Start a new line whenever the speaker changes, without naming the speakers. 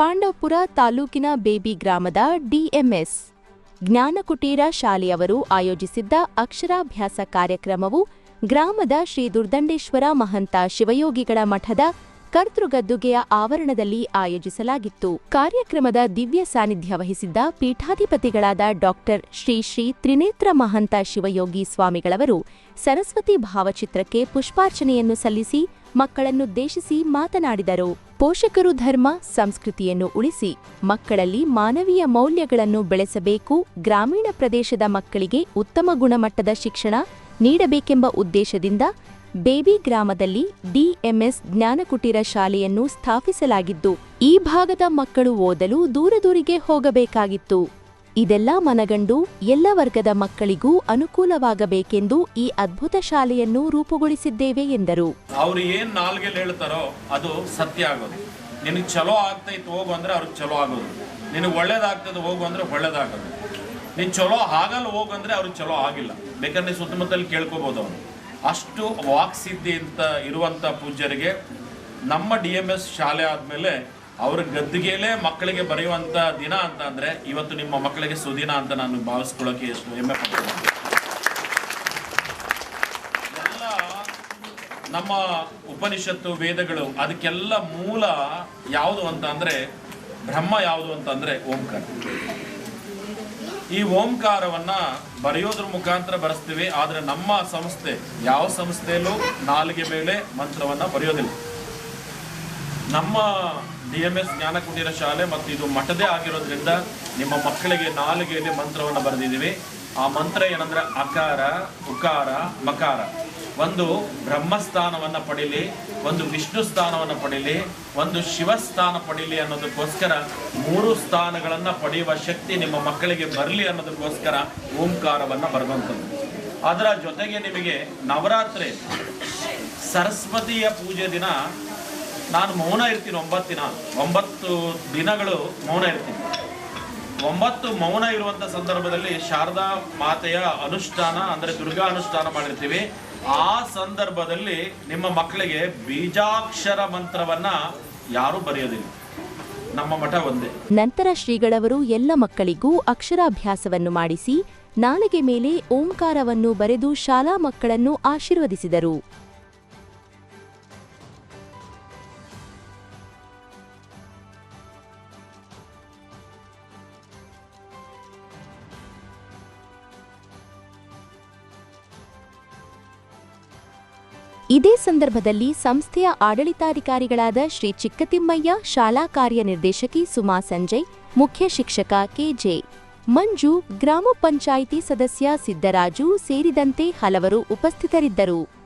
ಪಾಂಡವಪುರ ತಾಲೂಕಿನ ಬೇಬಿ ಗ್ರಾಮದ ಡಿಎಂಎಸ್ ಜ್ಞಾನಕುಟೀರ ಶಾಲೆಯವರು ಆಯೋಜಿಸಿದ್ದ ಅಕ್ಷರಾಭ್ಯಾಸ ಕಾರ್ಯಕ್ರಮವು ಗ್ರಾಮದ ಶ್ರೀ ದುರ್ದಂಡೇಶ್ವರ ಮಹಂತ ಶಿವಯೋಗಿಗಳ ಮಠದ ಕರ್ತೃಗದ್ದುಗೆಯ ಆವರಣದಲ್ಲಿ ಆಯೋಜಿಸಲಾಗಿತ್ತು. ಕಾರ್ಯಕ್ರಮದ ದಿವ್ಯ ಸಾನ್ನಿಧ್ಯ ವಹಿಸಿದ್ದ ಪೀಠಾಧಿಪತಿಗಳಾದ ಡಾಕ್ಟರ್ ಶ್ರೀ ಶ್ರೀ ತ್ರಿನೇತ್ರ ಮಹಂತ ಶಿವಯೋಗಿ ಸ್ವಾಮಿಗಳವರು ಸರಸ್ವತಿ ಭಾವಚಿತ್ರಕ್ಕೆ ಪುಷ್ಪಾರ್ಚನೆಯನ್ನು ಸಲ್ಲಿಸಿ ಮಕ್ಕಳನ್ನುದ್ದೇಶಿಸಿ ಮಾತನಾಡಿದರು. ಪೋಷಕರು ಧರ್ಮ, ಸಂಸ್ಕೃತಿಯನ್ನು ಉಳಿಸಿ ಮಕ್ಕಳಲ್ಲಿ ಮಾನವೀಯ ಮೌಲ್ಯಗಳನ್ನು ಬೆಳೆಸಬೇಕು, ಗ್ರಾಮೀಣ ಪ್ರದೇಶದ ಮಕ್ಕಳಿಗೆ ಉತ್ತಮ ಗುಣಮಟ್ಟದ ಶಿಕ್ಷಣ ನೀಡಬೇಕೆಂಬ ಉದ್ದೇಶದಿಂದ ಬೇಬಿ ಗ್ರಾಮದಲ್ಲಿ ಡಿಎಂಎಸ್ ಜ್ಞಾನಕುಟೀರ ಶಾಲೆಯನ್ನು ಸ್ಥಾಪಿಸಲಾಗಿದ್ದು, ಈ ಭಾಗದ ಮಕ್ಕಳು ಓದಲು ದೂರದೂರಿಗೆ ಹೋಗಬೇಕಾಗಿತ್ತು. ಇದೆಲ್ಲ ಮನಗಂಡು ಎಲ್ಲ ವರ್ಗದ ಮಕ್ಕಳಿಗೂ ಅನುಕೂಲವಾಗಬೇಕೆಂದು ಈ ಅದ್ಭುತ ಶಾಲೆಯನ್ನು ರೂಪುಗೊಳಿಸಿದ್ದೇವೆ ಎಂದರು.
ಅವರು ಏನ್ ನಾಲ್ಗೆಲ್ ಹೇಳ್ತಾರೋ ಅದು ಸತ್ಯ ಆಗೋದು. ನಿನಗೆ ಚಲೋ ಆಗ್ತೈತೆ ಹೋಗು ಅಂದ್ರೆ ಅವ್ರಿಗೆ ಚಲೋ ಆಗೋದು. ನಿನಗೆ ಒಳ್ಳೇದಾಗ್ತದೆ ಹೋಗು ಅಂದ್ರೆ ಒಳ್ಳೇದಾಗೋದು. ನೀನು ಚಲೋ ಆಗಲ್ಲ ಹೋಗು ಅಂದ್ರೆ ಅವ್ರಿಗೆ ಚಲೋ ಆಗಿಲ್ಲ. ಬೇಕಾದ್ರೆ ನೀನ್ ಸುತ್ತಮುತ್ತಲು ಕೇಳ್ಕೊಬೋದು ಅವನು. ಅಷ್ಟು ವಾಕ್ಸಿದ್ಧಿ ಅಂತ ಇರುವಂಥ ಪೂಜ್ಯರಿಗೆ ನಮ್ಮ ಡಿ ಎಂ ಎಸ್ ಶಾಲೆ ಆದಮೇಲೆ ಅವ್ರ ಗದ್ದಿಗೆಲೇ ಮಕ್ಕಳಿಗೆ ಬರೆಯುವಂಥ ದಿನ ಅಂತ ಅಂದರೆ ಇವತ್ತು ನಿಮ್ಮ ಮಕ್ಕಳಿಗೆ ಸುದಿನ ಅಂತ ನಾನು ಭಾವಿಸ್ಕೊಳ್ಳೋಕೆ ಎಷ್ಟು ಹೆಮ್ಮೆ ಪಡ್ತೀನಿ. ಎಲ್ಲ ನಮ್ಮ ಉಪನಿಷತ್ತು, ವೇದಗಳು ಅದಕ್ಕೆಲ್ಲ ಮೂಲ ಯಾವುದು ಅಂತ ಅಂದ್ರೆ ಬ್ರಹ್ಮ ಯಾವುದು ಅಂತಂದ್ರೆ ಓಂಕಾರ. ಈ ಓಂಕಾರವನ್ನ ಬರೆಯೋದ್ರ ಮುಖಾಂತರ ಬರೆಸ್ತೀವಿ, ಆದ್ರೆ ನಮ್ಮ ಸಂಸ್ಥೆ ಯಾವ ಸಂಸ್ಥೆಯಲ್ಲೂ ನಾಲಿಗೆ ಮೇಲೆ ಮಂತ್ರವನ್ನ ಬರೆಯೋದಿಲ್ಲ. ನಮ್ಮ ಡಿ ಎಂ ಎಸ್ ಜ್ಞಾನಕುಟೀರ ಶಾಲೆ ಮತ್ತು ಇದು ಮಠದೇ ಆಗಿರೋದ್ರಿಂದ ನಿಮ್ಮ ಮಕ್ಕಳಿಗೆ ನಾಲಿಗೆಯಲ್ಲಿ ಮಂತ್ರವನ್ನು ಬರೆದಿದ್ದೀವಿ. ಆ ಮಂತ್ರ ಏನಂದ್ರೆ ಅಕಾರ, ಉಕಾರ, ಮಕಾರ. ಒಂದು ಬ್ರಹ್ಮಸ್ಥಾನವನ್ನ ಪಡೀಲಿ, ಒಂದು ವಿಷ್ಣು ಸ್ಥಾನವನ್ನ ಪಡೀಲಿ, ಒಂದು ಶಿವಸ್ಥಾನ ಪಡೀಲಿ ಅನ್ನೋದಕ್ಕೋಸ್ಕರ ಮೂರು ಸ್ಥಾನಗಳನ್ನ ಪಡೆಯುವ ಶಕ್ತಿ ನಿಮ್ಮ ಮಕ್ಕಳಿಗೆ ಬರಲಿ ಅನ್ನೋದಕ್ಕೋಸ್ಕರ ಓಂಕಾರವನ್ನ ಬರೆದಂಥದ್ದು. ಅದರ ಜೊತೆಗೆ ನಿಮಗೆ ನವರಾತ್ರಿ, ಸರಸ್ವತಿಯ ಪೂಜೆ ದಿನ ನಾನು ಮೌನ ಇರ್ತೀನಿ ಒಂಬತ್ತು ದಿನ. ಒಂಬತ್ತು ದಿನಗಳು ಮೌನ ಇರ್ತೀನಿ. ಒಂಬತ್ತು ಮೌನ ಇರುವಂತ ಸಂದರ್ಭದಲ್ಲಿ ಶಾರದಾ ಮಾತೆಯ ಅನುಷ್ಠಾನ, ಅಂದ್ರೆ ದುರ್ಗಾ ಅನುಷ್ಠಾನ ಮಾಡಿರ್ತೀವಿ. ಆ ಸಂದರ್ಭದಲ್ಲಿ ನಿಮ್ಮ ಮಕ್ಕಳಿಗೆ ಬೀಜಾಕ್ಷರ ಮಂತ್ರವನ್ನ ಯಾರು ಬರೆಯೋದಿಲ್ಲ. ನಮ್ಮ ಮಠ ಒಂದೇ.
ನಂತರ ಶ್ರೀಗಳವರು ಎಲ್ಲ ಮಕ್ಕಳಿಗೂ ಅಕ್ಷರಾಭ್ಯಾಸವನ್ನು ಮಾಡಿಸಿ, ನಾಲಿಗೆ ಮೇಲೆ ಓಂಕಾರವನ್ನು ಬರೆದು ಶಾಲಾ ಮಕ್ಕಳನ್ನು ಆಶೀರ್ವದಿಸಿದರು. ಇದೇ ಸಂದರ್ಭದಲ್ಲಿ ಸಂಸ್ಥೆಯ ಆಡಳಿತಾಧಿಕಾರಿಗಳಾದ ಶ್ರೀ ಚಿಕ್ಕತಿಮ್ಮಯ್ಯ ಶಾಲಾ ಕಾರ್ಯನಿರ್ದೇಶಕಿ ಸುಮಾ ಸಂಜಯ್, ಮುಖ್ಯ ಶಿಕ್ಷಕ ಕೆಜೆ ಮಂಜು, ಗ್ರಾಮ ಪಂಚಾಯಿತಿ ಸದಸ್ಯ ಸಿದ್ದರಾಜು ಸೇರಿದಂತೆ ಹಲವರು ಉಪಸ್ಥಿತರಿದ್ದರು.